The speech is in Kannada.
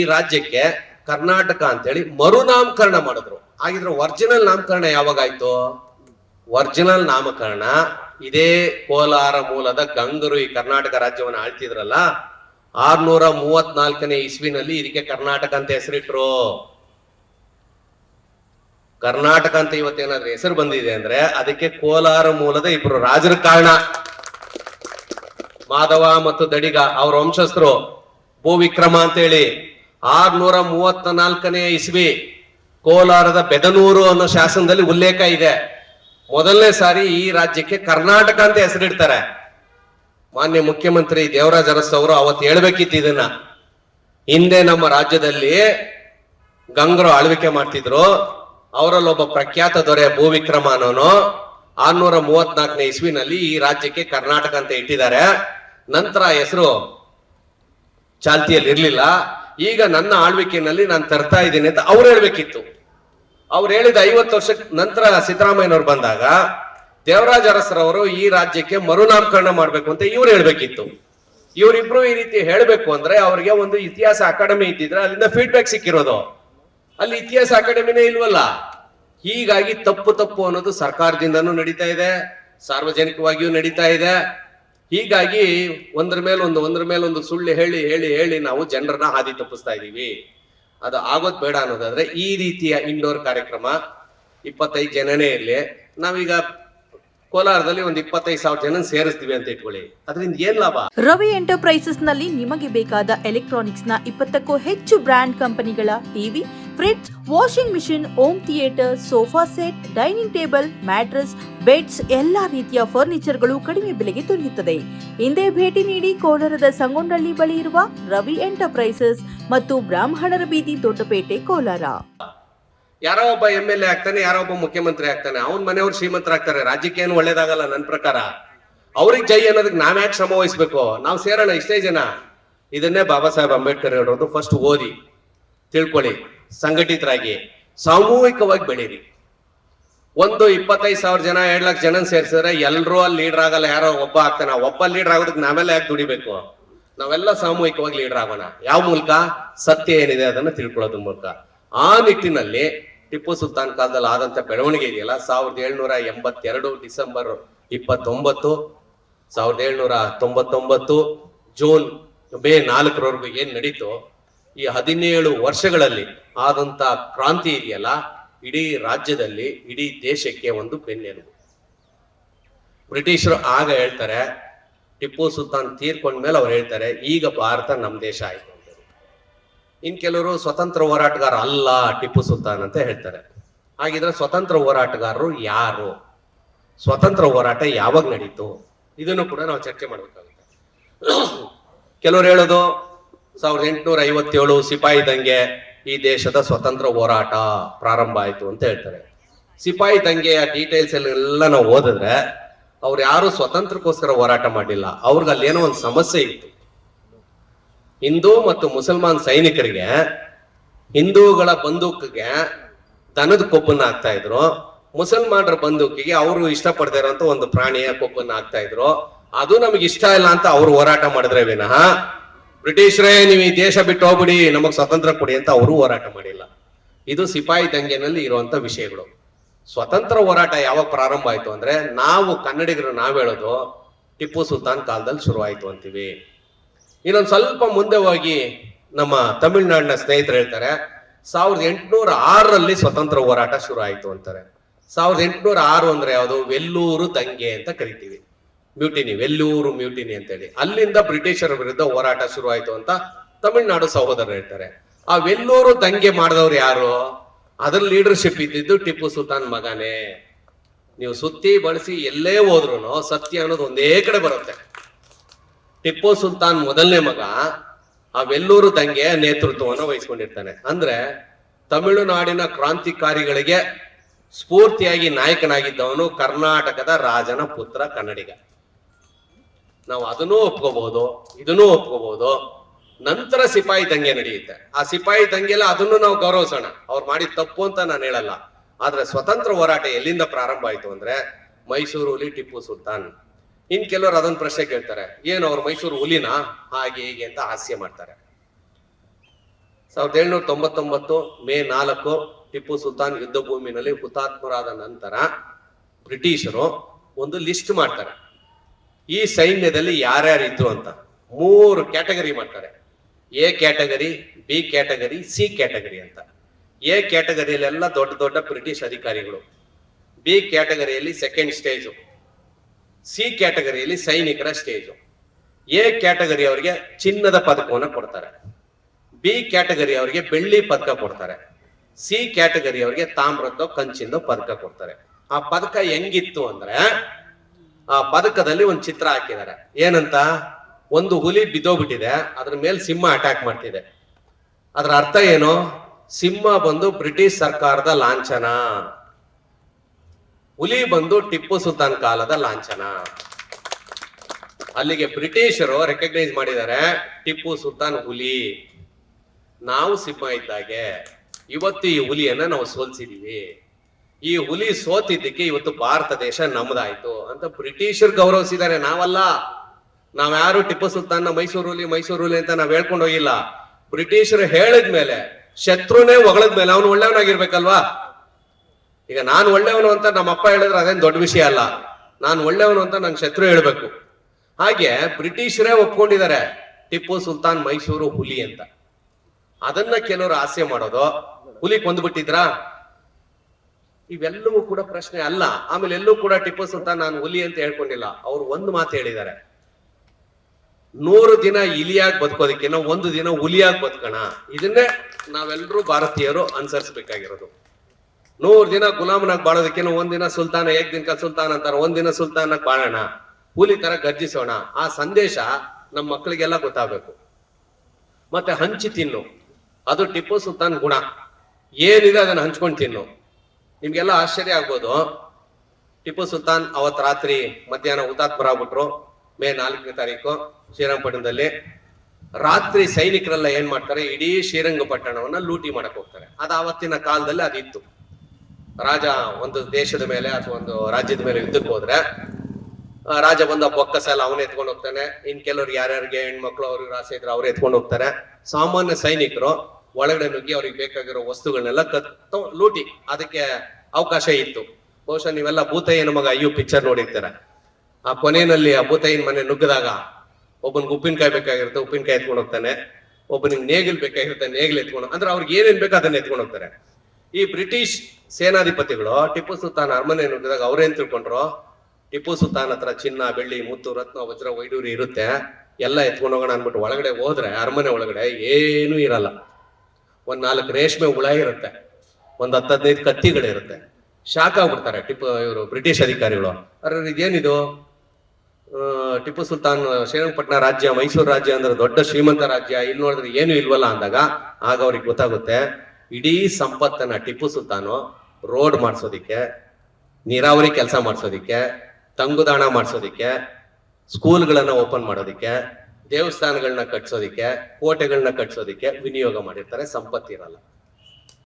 ಈ ರಾಜ್ಯಕ್ಕೆ ಕರ್ನಾಟಕ ಅಂತೇಳಿ ಮರುನಾಮಕರಣ ಮಾಡಿದ್ರು. ಹಾಗಿದ್ರೆ ಒರಿಜಿನಲ್ ನಾಮಕರಣ ಯಾವಾಗಾಯ್ತು ಒರಿಜಿನಲ್ ನಾಮಕರಣ ಇದೇ ಕೋಲಾರ ಮೂಲದ ಗಂಗರು ಈ ಕರ್ನಾಟಕ ರಾಜ್ಯವನ್ನು ಆಳ್ತಿದ್ರಲ್ಲ, ಆರ್ನೂರ ಮೂವತ್ನಾಲ್ಕನೇ ಇಸ್ವಿನಲ್ಲಿ ಇದಕ್ಕೆ ಕರ್ನಾಟಕ ಅಂತ ಹೆಸರಿಟ್ರು. ಕರ್ನಾಟಕ ಅಂತ ಇವತ್ತೇನಾದ್ರೂ ಹೆಸರು ಬಂದಿದೆ ಅಂದ್ರೆ ಅದಕ್ಕೆ ಕೋಲಾರ ಮೂಲದ ಇಬ್ರು ರಾಜರ ಕಾರಣ. ಮಾಧವ ಮತ್ತು ದಡಿಗ, ಅವ್ರ ವಂಶಸ್ಥರು ಭೂವಿಕ್ರಮ ಅಂತೇಳಿ. ಆರ್ನೂರ ಮೂವತ್ತ ನಾಲ್ಕನೇ ಇಸ್ವಿ ಕೋಲಾರದ ಬೆದನೂರು ಅನ್ನೋ ಶಾಸನದಲ್ಲಿ ಉಲ್ಲೇಖ ಇದೆ. ಮೊದಲನೇ ಸಾರಿ ಈ ರಾಜ್ಯಕ್ಕೆ ಕರ್ನಾಟಕ ಅಂತ ಹೆಸರಿಡ್ತಾರೆ. ಮಾನ್ಯ ಮುಖ್ಯಮಂತ್ರಿ ದೇವರಾಜ ಅರಸ್ ಅವರು ಅವತ್ತು ಹೇಳ್ಬೇಕಿತ್ತು ಇದನ್ನ. ಹಿಂದೆ ನಮ್ಮ ರಾಜ್ಯದಲ್ಲಿ ಗಂಗರು ಆಳ್ವಿಕೆ ಮಾಡ್ತಿದ್ರು. ಅವರಲ್ಲೊಬ್ಬ ಪ್ರಖ್ಯಾತ ದೊರೆ ಭೂವಿಕ್ರಮ ಅನ್ನೋನು ಆರ್ನೂರ ಮೂವತ್ನಾಲ್ಕನೇ ಇಸ್ವಿನಲ್ಲಿ ಈ ರಾಜ್ಯಕ್ಕೆ ಕರ್ನಾಟಕ ಅಂತ ಇಟ್ಟಿದ್ದಾರೆ. ನಂತರ ಹೆಸರು ಚಾಲ್ತಿಯಲ್ಲಿ ಇರ್ಲಿಲ್ಲ ಈಗ ನನ್ನ ಆಳ್ವಿಕೆಯಲ್ಲಿ ನಾನು ತರ್ತಾ ಇದ್ದೀನಿ ಅಂತ ಅವ್ರು ಹೇಳ್ಬೇಕಿತ್ತು. ಅವ್ರು ಹೇಳಿದ ಐವತ್ತು ವರ್ಷ ನಂತರ ಸಿದ್ದರಾಮಯ್ಯನವ್ರು ಬಂದಾಗ ದೇವರಾಜ ಅರಸರವರು ಈ ರಾಜ್ಯಕ್ಕೆ ಮರುನಾಮಕರಣ ಮಾಡ್ಬೇಕು ಅಂತ ಇವ್ರು ಹೇಳ್ಬೇಕಿತ್ತು. ಇವರಿಬ್ರು ಈ ರೀತಿ ಹೇಳ್ಬೇಕು ಅಂದ್ರೆ ಅವ್ರಿಗೆ ಒಂದು ಇತಿಹಾಸ ಅಕಾಡೆಮಿ ಇದ್ದಿದ್ರೆ ಅಲ್ಲಿಂದ ಫೀಡ್ಬ್ಯಾಕ್ ಸಿಕ್ಕಿರೋದು. ಅಲ್ಲಿ ಇತಿಹಾಸ ಅಕಾಡೆಮಿನೇ ಇಲ್ವಲ್ಲ? ಹೀಗಾಗಿ ತಪ್ಪು ತಪ್ಪು ಅನ್ನೋದು ಸರ್ಕಾರದಿಂದನೂ ನಡೀತಾ ಇದೆ, ಸಾರ್ವಜನಿಕವಾಗಿಯೂ ನಡೀತಾ ಇದೆ. ಹೀಗಾಗಿ ಒಂದ್ರ ಮೇಲೆ ಒಂದು, ಒಂದ್ರ ಮೇಲೆ ಒಂದು ಸುಳ್ಳು ಹೇಳಿ ಹೇಳಿ ಹೇಳಿ ನಾವು ಜನರನ್ನ ಹಾದಿ ತಪ್ಪಿಸ್ತಾ ಇದ್ದೀವಿ ಅದು ಆಗೋದ್ ಬೇಡ ಅನ್ನೋದಾದ್ರೆ ಈ ರೀತಿಯ ಇಂಡೋರ್ ಕಾರ್ಯಕ್ರಮ ಇಪ್ಪತ್ತೈದು ಜನನೇ ಇರಲಿ. ನಾವೀಗ ಕೋಲಾರದಲ್ಲಿ ಒಂದು ಇಪ್ಪತ್ತೈದು ಸಾವಿರ ಜನ ಸೇರಿಸ್ತೀವಿ ಅಂತ ಇಟ್ಕೊಳ್ಳಿ. ಅದರಿಂದ ಏನ್ ಲಾಭ? ರವಿ ಎಂಟರ್ಪ್ರೈಸಸ್ನಲ್ಲಿ ನಿಮಗೆ ಬೇಕಾದ ಎಲೆಕ್ಟ್ರಾನಿಕ್ಸ್ನ ಇಪ್ಪತ್ತಕ್ಕೂ ಹೆಚ್ಚು ಬ್ರ್ಯಾಂಡ್ ಕಂಪನಿಗಳ TV fridge washing machine home theatre sofa set dining table mattress beds ಎಲ್ಲಾ ರೀತಿಯ ಫರ್ನಿಚರ್ಗಳು ಕಡಿಮೆ ಬೆಲೆಗೆ ದೊರೆಯುತ್ತದೆ. ಹಿಂದೆ ಭೇಟಿ ನೀಡಿ ಕೋಲಾರದ ಸಂಗೊಂಡಳ್ಳಿ ಬಳಿ ಇರುವ ರವಿ ಎಂಟರ್ಪ್ರೈಸಸ್ ಮತ್ತು ಬ್ರಾಹ್ಮಣರ ಬೀದಿ ದೊಡ್ಡಪೇಟೆ, ಕೋಲಾರ. ಯಾರೋ ಒಬ್ಬ ಎಂ ಎಲ್ ಎ ಆಗ್ತಾನೆ, ಯಾರೋ ಒಬ್ಬ ಮುಖ್ಯಮಂತ್ರಿ ಆಗ್ತಾನೆ. ಅವನ್ ಮನೆಯವ್ರು ಶ್ರೀಮಂತರಾಗ್ತಾರೆ ರಾಜ್ಯಕ್ಕೆ ಏನು ಒಳ್ಳೇದಾಗಲ್ಲ ನನ್ನ ಪ್ರಕಾರ. ಅವ್ರಿಗೆ ಜೈ ಅನ್ನೋದಕ್ಕೆ ನಾವ್ ಯಾಕೆ ಶ್ರಮ ವಹಿಸ್ಬೇಕು? ನಾವು ಸೇರೋಣ ಇಷ್ಟೇ ಜನ. ಇದನ್ನೇ ಬಾಬಾ ಸಾಹೇಬ್ ಅಂಬೇಡ್ಕರ್ ಹೇಳೋದು ಫಸ್ಟ್ ಓದಿ. ತಿಳ್ಕೊಳ್ಳಿ. ಸಂಘಟಿತರಾಗಿ ಸಾಮೂಹಿಕವಾಗಿ ಬೆಳೀರಿ. ಒಂದು ಇಪ್ಪತ್ತೈದು ಸಾವಿರ ಜನ, ಎರಡ್ ಲಕ್ಷ ಜನ ಸೇರಿಸಿದ್ರೆ ಎಲ್ಲರೂ ಅಲ್ಲಿ ಲೀಡರ್ ಆಗಲ್ಲ, ಯಾರೋ ಒಬ್ಬ ಆಗ್ತಾನೆ. ಒಬ್ಬ ಲೀಡರ್ ಆಗೋದಕ್ಕೆ ನಾವೆಲ್ಲ ಯಾಕೆ ದುಡಿಬೇಕು? ನಾವೆಲ್ಲ ಸಾಮೂಹಿಕವಾಗಿ ಲೀಡರ್ ಆಗೋಣ. ಯಾವ ಮೂಲಕ? ಸತ್ಯ ಏನಿದೆ ಅದನ್ನ ತಿಳ್ಕೊಳ್ಳೋದ್ರ ಮೂಲಕ. ಆ ನಿಟ್ಟಿನಲ್ಲಿ ಟಿಪ್ಪು ಸುಲ್ತಾನ್ ಕಾಲದಲ್ಲಿ ಆದಂತ ಬೆಳವಣಿಗೆ ಇದೆಯಲ್ಲ, ಸಾವಿರದ ಏಳ್ನೂರ ಎಂಬತ್ತೆರಡು ಡಿಸೆಂಬರ್ ಇಪ್ಪತ್ತೊಂಬತ್ತು, ಸಾವಿರದ ಏಳ್ನೂರ ತೊಂಬತ್ತೊಂಬತ್ತು, ಜೂನ್ ಮೇ ನಾಲ್ಕರವರೆಗೂ ಏನ್ ನಡೀತು, ಈ ಹದಿನೇಳು ವರ್ಷಗಳಲ್ಲಿ ಆದಂತ ಕ್ರಾಂತಿ ಇದೆಯಲ್ಲ? ಇಡೀ ರಾಜ್ಯದಲ್ಲಿ, ಇಡೀ ದೇಶಕ್ಕೆ ಒಂದು ಬೆನ್ನೆಲುಬು. ಬ್ರಿಟಿಷರು ಆಗ ಹೇಳ್ತಾರೆ, ಟಿಪ್ಪು ಸುಲ್ತಾನ್ ತೀರ್ಕೊಂಡ್ಮೇಲೆ ಅವ್ರು ಹೇಳ್ತಾರೆ, ಈಗ ಭಾರತ ನಮ್ಮ ದೇಶ ಆಯ್ತು ಅಂತ ಇನ್ ಕೆಲವರು ಸ್ವತಂತ್ರ ಹೋರಾಟಗಾರ ಅಲ್ಲ ಟಿಪ್ಪು ಸುಲ್ತಾನ್ ಅಂತ ಹೇಳ್ತಾರೆ. ಹಾಗಿದ್ರೆ ಸ್ವತಂತ್ರ ಹೋರಾಟಗಾರರು ಯಾರು? ಸ್ವತಂತ್ರ ಹೋರಾಟ ಯಾವಾಗ ನಡೀತು? ಇದನ್ನು ಕೂಡ ನಾವು ಚರ್ಚೆ ಮಾಡಬೇಕಾಗುತ್ತೆ. ಕೆಲವರು ಹೇಳೋದು, ಸಾವಿರದ ಎಂಟುನೂರ ಐವತ್ತೇಳು ಸಿಪಾಯಿ ದಂಗೆ ಈ ದೇಶದ ಸ್ವತಂತ್ರ ಹೋರಾಟ ಪ್ರಾರಂಭ ಆಯಿತು ಅಂತ ಹೇಳ್ತಾರೆ. ಸಿಪಾಯಿ ದಂಗೆಯ ಡೀಟೇಲ್ಸ್ ಎಲ್ಲ ನಾವು ಓದಿದ್ರೆ ಅವ್ರು ಯಾರು ಸ್ವತಂತ್ರಕ್ಕೋಸ್ಕರ ಹೋರಾಟ ಮಾಡಿಲ್ಲ. ಅವ್ರಿಗೆ ಅಲ್ಲೇನೋ ಒಂದು ಸಮಸ್ಯೆ ಇತ್ತು. ಹಿಂದೂ ಮತ್ತು ಮುಸಲ್ಮಾನ್ ಸೈನಿಕರಿಗೆ, ಹಿಂದೂಗಳ ಬಂದೂಕಿಗೆ ದನದ ಕೊಬ್ಬನ್ನ ಹಾಕ್ತಾ ಇದ್ರು. ಮುಸಲ್ಮಾನರ ಬಂದೂಕಿಗೆ ಅವರು ಇಷ್ಟಪಡದೇ ಇರೋಂತ ಒಂದು ಪ್ರಾಣಿಯ ಕೊಬ್ಬನ್ನ ಹಾಕ್ತಾ ಇದ್ರು. ಅದು ನಮಗೆ ಇಷ್ಟ ಇಲ್ಲ ಅಂತ ಅವ್ರು ಹೋರಾಟ ಮಾಡಿದ್ರೆ ವಿನಃ ಬ್ರಿಟಿಷರೇ, ನೀವು ಈ ದೇಶ ಬಿಟ್ಟು ಹೋಗ್ಬಿಡಿ, ನಮಗ್ ಸ್ವತಂತ್ರ ಕೊಡಿ ಅಂತ ಅವರು ಹೋರಾಟ ಮಾಡಿಲ್ಲ. ಇದು ಸಿಪಾಯಿ ದಂಗೆನಲ್ಲಿ ಇರುವಂತ ವಿಷಯಗಳು. ಸ್ವತಂತ್ರ ಹೋರಾಟ ಯಾವಾಗ ಪ್ರಾರಂಭ ಆಯ್ತು ಅಂದ್ರೆ, ನಾವು ಕನ್ನಡಿಗರು ನಾವ್ ಹೇಳೋದು, ಟಿಪ್ಪು ಸುಲ್ತಾನ್ ಕಾಲದಲ್ಲಿ ಶುರುವಾಯಿತು ಅಂತೀವಿ. ಇನ್ನೊಂದು ಸ್ವಲ್ಪ ಮುಂದೆ ಹೋಗಿ ನಮ್ಮ ತಮಿಳುನಾಡಿನ ಸ್ನೇಹಿತರು ಹೇಳ್ತಾರೆ, ಸಾವಿರದ ಎಂಟುನೂರ ಆರರಲ್ಲಿ ಸ್ವತಂತ್ರ ಹೋರಾಟ ಶುರು ಆಯ್ತು ಅಂತಾರೆ. ಸಾವಿರದ ಎಂಟುನೂರ ಆರು ಅಂದ್ರೆ ಯಾವುದು? ವೆಲ್ಲೂರು ದಂಗೆ ಅಂತ ಕರಿತೀವಿ. ಮ್ಯೂಟಿನಿ ವೆಲ್ಲೂರು ಮ್ಯೂಟಿನಿ ಅಂತೇಳಿ. ಅಲ್ಲಿಂದ ಬ್ರಿಟಿಷರ ವಿರುದ್ಧ ಹೋರಾಟ ಶುರುವಾಯಿತು ಅಂತ ತಮಿಳುನಾಡು ಸಹೋದರರು ಹೇಳ್ತಾರೆ. ಆ ವೆಲ್ಲೂರು ದಂಗೆ ಮಾಡಿದವ್ರು ಯಾರು? ಅದ್ರ ಲೀಡರ್ಶಿಪ್ ಇದ್ದಿದ್ದು ಟಿಪ್ಪು ಸುಲ್ತಾನ್ ಮಗನೇ. ನೀವು ಸುತ್ತಿ ಬಳಸಿ ಎಲ್ಲೇ ಹೋದ್ರು ಸತ್ಯ ಅನ್ನೋದು ಒಂದೇ ಕಡೆ ಬರುತ್ತೆ. ಟಿಪ್ಪು ಸುಲ್ತಾನ್ ಮೊದಲನೇ ಮಗ, ಆ ವೆಲ್ಲೂರು ದಂಗೆ ನೇತೃತ್ವವನ್ನು ವಹಿಸ್ಕೊಂಡಿರ್ತಾನೆ. ಅಂದ್ರೆ ತಮಿಳುನಾಡಿನ ಕ್ರಾಂತಿಕಾರಿಗಳಿಗೆ ಸ್ಫೂರ್ತಿಯಾಗಿ ನಾಯಕನಾಗಿದ್ದವನು ಕರ್ನಾಟಕದ ರಾಜನ ಪುತ್ರ ಕನ್ನಡಿಗ. ನಾವು ಅದನ್ನೂ ಒಪ್ಕೋಬಹುದು ಇದನ್ನೂ ಒಪ್ಕೋಬಹುದು ನಂತರ ಸಿಪಾಯಿ ದಂಗೆ ನಡೆಯುತ್ತೆ. ಆ ಸಿಪಾಯಿ ದಂಗೆಲ್ಲ ಅದನ್ನು ನಾವು ಗೌರವಿಸೋಣ. ಅವ್ರು ಮಾಡಿದ ತಪ್ಪು ಅಂತ ನಾನು ಹೇಳಲ್ಲ. ಆದ್ರೆ ಸ್ವತಂತ್ರ ಹೋರಾಟ ಎಲ್ಲಿಂದ ಪ್ರಾರಂಭ ಆಯ್ತು ಅಂದ್ರೆ ಮೈಸೂರು ಹುಲಿ ಟಿಪ್ಪು ಸುಲ್ತಾನ್. ಇನ್ ಕೆಲವರು ಅದೊಂದು ಪ್ರಶ್ನೆ ಕೇಳ್ತಾರೆ, ಏನು ಅವ್ರು ಮೈಸೂರು ಹುಲಿನಾ? ಹಾಗೆ ಹೀಗೆ ಅಂತ ಹಾಸ್ಯ ಮಾಡ್ತಾರೆ. ಸಾವಿರದ ಏಳ್ನೂರ ತೊಂಬತ್ತೊಂಬತ್ತು ಮೇ ನಾಲ್ಕು ಟಿಪ್ಪು ಸುಲ್ತಾನ್ ಯುದ್ಧ ಭೂಮಿನಲ್ಲಿ ಹುತಾತ್ಮರಾದ ನಂತರ ಬ್ರಿಟಿಷರು ಒಂದು ಲಿಸ್ಟ್ ಮಾಡ್ತಾರೆ. ಈ ಸೈನ್ಯದಲ್ಲಿ ಯಾರ್ಯಾರು ಇದ್ರು ಅಂತ ಮೂರು ಕ್ಯಾಟಗರಿ ಮಾಡ್ತಾರೆ. A category, B category, C category ಅಂತ. ಎ ಕ್ಯಾಟಗರಿಯಲ್ಲೆಲ್ಲ ದೊಡ್ಡ ದೊಡ್ಡ ಬ್ರಿಟಿಷ್ ಅಧಿಕಾರಿಗಳು. ಬಿ ಕ್ಯಾಟಗರಿಯಲ್ಲಿ ಸೆಕೆಂಡ್ ಸ್ಟೇಜು ಸಿ ಕ್ಯಾಟಗರಿಯಲ್ಲಿ ಸೈನಿಕರ ಸ್ಟೇಜು ಎ ಕ್ಯಾಟಗರಿ ಅವರಿಗೆ ಚಿನ್ನದ ಪದಕವನ್ನು ಕೊಡ್ತಾರೆ. ಬಿ ಕ್ಯಾಟಗರಿ ಅವರಿಗೆ ಬೆಳ್ಳಿ ಪದಕ ಕೊಡ್ತಾರೆ. ಸಿ ಕ್ಯಾಟಗರಿ ಅವರಿಗೆ ತಾಮ್ರದ್ದು, ಕಂಚಿಂದು ಪದಕ ಕೊಡ್ತಾರೆ. ಆ ಪದಕ ಹೆಂಗಿತ್ತು ಅಂದ್ರೆ ಆ ಪದಕದಲ್ಲಿ ಒಂದು ಚಿತ್ರ ಹಾಕಿದ್ದಾರೆ. ಏನಂತ? ಒಂದು ಹುಲಿ ಬಿದ್ದೋಗ್ಬಿಟ್ಟಿದೆ, ಅದ್ರ ಮೇಲೆ ಸಿಂಹ ಅಟ್ಯಾಕ್ ಮಾಡ್ತಿದೆ. ಅದರ ಅರ್ಥ ಏನು? ಸಿಂಹ ಬಂದು ಬ್ರಿಟಿಷ್ ಸರ್ಕಾರದ ಲಾಂಛನ. ಹುಲಿ ಬಂದು ಟಿಪ್ಪು ಸುಲ್ತಾನ್ ಕಾಲದ ಲಾಂಛನ. ಅಲ್ಲಿಗೆ ಬ್ರಿಟಿಷರು ರೆಕಗ್ನೈಸ್ ಮಾಡಿದ್ದಾರೆ, ಟಿಪ್ಪು ಸುಲ್ತಾನ್ ಹುಲಿ. ನಾವು ಸಿಂಹ ಇದ್ದಾಗೆ, ಇವತ್ತು ಈ ಹುಲಿಯನ್ನ ನಾವು ಸೋಲ್ಸಿದೀವಿ. ಈ ಹುಲಿ ಸೋತಿದ್ದಕ್ಕೆ ಇವತ್ತು ಭಾರತ ದೇಶ ನಮ್ದಾಯ್ತು ಅಂತ ಬ್ರಿಟಿಷರು ಗೌರವಿಸಿದ್ದಾರೆ. ನಾವಲ್ಲ. ನಾವ್ಯಾರು ಟಿಪ್ಪು ಸುಲ್ತಾನ್ನ ಮೈಸೂರು ಹುಲಿ ಮೈಸೂರು ಹುಲಿ ಅಂತ ನಾವ್ ಹೇಳ್ಕೊಂಡು ಹೋಗಿಲ್ಲ. ಬ್ರಿಟಿಷರು ಹೇಳಿದ್ಮೇಲೆ, ಶತ್ರುನೇ ಒಗಳದ್ಮೇಲೆ ಅವನು ಒಳ್ಳೆಯವನಾಗಿರ್ಬೇಕಲ್ವಾ? ಈಗ ನಾನು ಒಳ್ಳೆಯವನು ಅಂತ ನಮ್ಮ ಅಪ್ಪ ಹೇಳಿದ್ರೆ ಅದೇನ್ ದೊಡ್ಡ ವಿಷಯ ಅಲ್ಲ. ನಾನು ಒಳ್ಳೆಯವನು ಅಂತ ನನ್ ಶತ್ರು ಹೇಳ್ಬೇಕು. ಹಾಗೆ ಬ್ರಿಟಿಷರೇ ಒಪ್ಕೊಂಡಿದ್ದಾರೆ ಟಿಪ್ಪು ಸುಲ್ತಾನ್ ಮೈಸೂರು ಹುಲಿ ಅಂತ. ಅದನ್ನ ಕೆಲವರು ಹಾಸ್ಯ ಮಾಡೋದು. ಹುಲಿ ಕೊಂದ್ಬಿಟ್ಟಿದ್ರಾ? ಇವೆಲ್ಲವೂ ಕೂಡ ಪ್ರಶ್ನೆ ಅಲ್ಲ. ಆಮೇಲೆ ಎಲ್ಲೂ ಕೂಡ ಟಿಪ್ಪು ಸುಲ್ತಾನ್ ನಾನು ಹುಲಿ ಅಂತ ಹೇಳ್ಕೊಂಡಿಲ್ಲ. ಅವ್ರು ಒಂದು ಮಾತು ಹೇಳಿದ್ದಾರೆ. ನೂರು ದಿನ ಇಲಿಯಾಗಿ ಬದುಕೋದಕ್ಕಿಂತ ಒಂದು ದಿನ ಹುಲಿಯಾಗಿ ಬದುಕೋಣ. ಇದನ್ನೇ ನಾವೆಲ್ಲರೂ ಭಾರತೀಯರು ಅನುಸರಿಸಬೇಕಾಗಿರೋದು. ನೂರು ದಿನ ಗುಲಾಮನಾಗಿ ಬಾಳೋದಕ್ಕಿಂತ ಒಂದಿನ ಸುಲ್ತಾನ, ಏಕ್ ದಿನಕ ಸುಲ್ತಾನ್ ಅಂತಾರ ಒಂದಿನ ಸುಲ್ತಾನಾಗಿ ಬಾಳೋಣ. ಹುಲಿ ತರ ಗರ್ಜಿಸೋಣ. ಆ ಸಂದೇಶ ನಮ್ಮ ಮಕ್ಕಳಿಗೆಲ್ಲ ಗೊತ್ತಾಗಬೇಕು. ಮತ್ತೆ ಹಂಚಿ ತಿನ್ನು. ಅದು ಟಿಪ್ಪು ಸುಲ್ತಾನ್ ಗುಣ. ಏನಿದೆ ಅದನ್ನ ಹಂಚ್ಕೊಂಡು ತಿನ್ನು. ನಿಮ್ಗೆಲ್ಲ ಆಶ್ಚರ್ಯ ಆಗ್ಬೋದು. ಟಿಪ್ಪು ಸುಲ್ತಾನ್ ಅವತ್ ರಾತ್ರಿ ಮಧ್ಯಾಹ್ನ ಹುತಾತ್ಮರಾಗ್ಬಿಟ್ರು ಮೇ ನಾಲ್ಕನೇ ತಾರೀಕು ಶ್ರೀರಂಗಪಟ್ಟಣದಲ್ಲಿ ರಾತ್ರಿ ಸೈನಿಕರೆಲ್ಲ ಏನ್ ಮಾಡ್ತಾರೆ? ಇಡೀ ಶ್ರೀರಂಗಪಟ್ಟಣವನ್ನ ಲೂಟಿ ಮಾಡಕ್ ಹೋಗ್ತಾರೆ. ಅದು ಆವತ್ತಿನ ಕಾಲದಲ್ಲಿ ಅದಿತ್ತು. ರಾಜ ಒಂದು ದೇಶದ ಮೇಲೆ ಅಥವಾ ಒಂದು ರಾಜ್ಯದ ಮೇಲೆ ಯುದ್ಧಕ್ಕೆ ಹೋದ್ರೆ ರಾಜ ಬಂದ ಬೊಕ್ಕಸ ಎಲ್ಲ ಅವನೇ ಎತ್ಕೊಂಡು ಹೋಗ್ತಾನೆ. ಇನ್ ಕೆಲವ್ರು ಯಾರ್ಯಾರಿಗೆ ಹೆಣ್ಮಕ್ಳು ಅವ್ರಿಗೆ ಆಸೆ ಇದ್ರೆ ಅವ್ರು ಎತ್ಕೊಂಡು ಹೋಗ್ತಾರೆ. ಸಾಮಾನ್ಯ ಸೈನಿಕರು ಒಳಗಡೆ ನುಗ್ಗಿ ಅವ್ರಿಗೆ ಬೇಕಾಗಿರೋ ವಸ್ತುಗಳನ್ನೆಲ್ಲ ಕತ್ತು ಲೂಟಿ. ಅದಕ್ಕೆ ಅವಕಾಶ ಇತ್ತು. ಬಹುಶಃ ನೀವೆಲ್ಲ ಭೂತಯ್ಯನ ಮಗ ಅಯ್ಯೋ ಪಿಕ್ಚರ್ ನೋಡಿರ್ತೀರ. ಆ ಕೊನೆಯಲ್ಲಿ ಆ ಭೂತಯ್ಯನ ಮನೆ ನುಗ್ಗದಾಗ ಒಬ್ಬನಿಗೆ ಉಪ್ಪಿನಕಾಯಿ ಬೇಕಾಗಿರುತ್ತೆ, ಉಪ್ಪಿನಕಾಯಿ ಎತ್ಕೊಂಡು ಹೋಗ್ತಾನೆ. ಒಬ್ಬನಿಗೆ ನೇಗಿಲ್ ಬೇಕಾಗಿರುತ್ತೆ, ನೇಗಿಲ್ ಎತ್ಕೊಂಡು ಅಂದ್ರೆ ಅವ್ರಿಗೆ ಏನೇನ್ ಬೇಕೋ ಅದನ್ನ ಎತ್ಕೊಂಡು ಹೋಗ್ತಾರೆ. ಈ ಬ್ರಿಟಿಷ್ ಸೇನಾಧಿಪತಿಗಳು ಟಿಪ್ಪು ಸುಲ್ತಾನ್ ಅರಮನೆ ನುಗ್ಗಿದಾಗ ಅವ್ರೇನ್ ತಿಳ್ಕೊಂಡ್ರು? ಟಿಪ್ಪು ಸುಲ್ತಾನ್ ಹತ್ರ ಚಿನ್ನ, ಬೆಳ್ಳಿ, ಮುತ್ತು, ರತ್ನ, ವಜ್ರ, ವೈಡೂರಿ ಇರುತ್ತೆ. ಎಲ್ಲ ಎತ್ಕೊಂಡು ಹೋಗೋಣ ಅನ್ಬಿಟ್ಟು ಒಳಗಡೆ ಹೋದ್ರೆ, ಅರಮನೆ ಒಳಗಡೆ ಏನೂ ಇರಲ್ಲ. ಒಂದ್ ನಾಲ್ಕು ರೇಷ್ಮೆ ಹುಳ ಇರುತ್ತೆ. ಒಂದ್ ಹತ್ತು ಹದಿನೈದು ಕತ್ತಿಗಳಿರುತ್ತೆ. ಶಾಕ್ ಆಗ್ಬಿಡ್ತಾರೆ ಟಿಪ್ಪು ಇವರು, ಬ್ರಿಟಿಷ್ ಅಧಿಕಾರಿಗಳು. ಅರೆ, ಇದೇನಿದು? ಟಿಪ್ಪು ಸುಲ್ತಾನ್ ಶ್ರೀರಂಗಪಟ್ಟಣ ರಾಜ್ಯ, ಮೈಸೂರು ರಾಜ್ಯ ಅಂದ್ರೆ ದೊಡ್ಡ ಶ್ರೀಮಂತ ರಾಜ್ಯ. ಇಲ್ಲಿ ನೋಡಿದ್ರೆ ಏನು ಇಲ್ವಲ್ಲ ಅಂದಾಗ ಆಗ ಅವ್ರಿಗೆ ಗೊತ್ತಾಗುತ್ತೆ, ಇಡೀ ಸಂಪತ್ತನ್ನ ಟಿಪ್ಪು ಸುಲ್ತಾನು ರೋಡ್ ಮಾಡಿಸೋದಿಕ್ಕೆ, ನೀರಾವರಿ ಕೆಲಸ ಮಾಡಿಸೋದಿಕ್ಕೆ, ತಂಗುದಾಣ ಮಾಡಿಸೋದಿಕ್ಕೆ, ಸ್ಕೂಲ್ಗಳನ್ನ ಓಪನ್ ಮಾಡೋದಿಕ್ಕೆ ದೇವಸ್ಥಾನಗಳನ್ನ ಕಟ್ಸೋದಿಕ್ಕೆ ಕೋಟೆಗಳನ್ನ ಕಟ್ಸೋದಿಕ್ಕೆ ವಿನಿಯೋಗ ಮಾಡಿರ್ತಾರೆ ಸಂಪತ್ತಿರಲ್ಲ.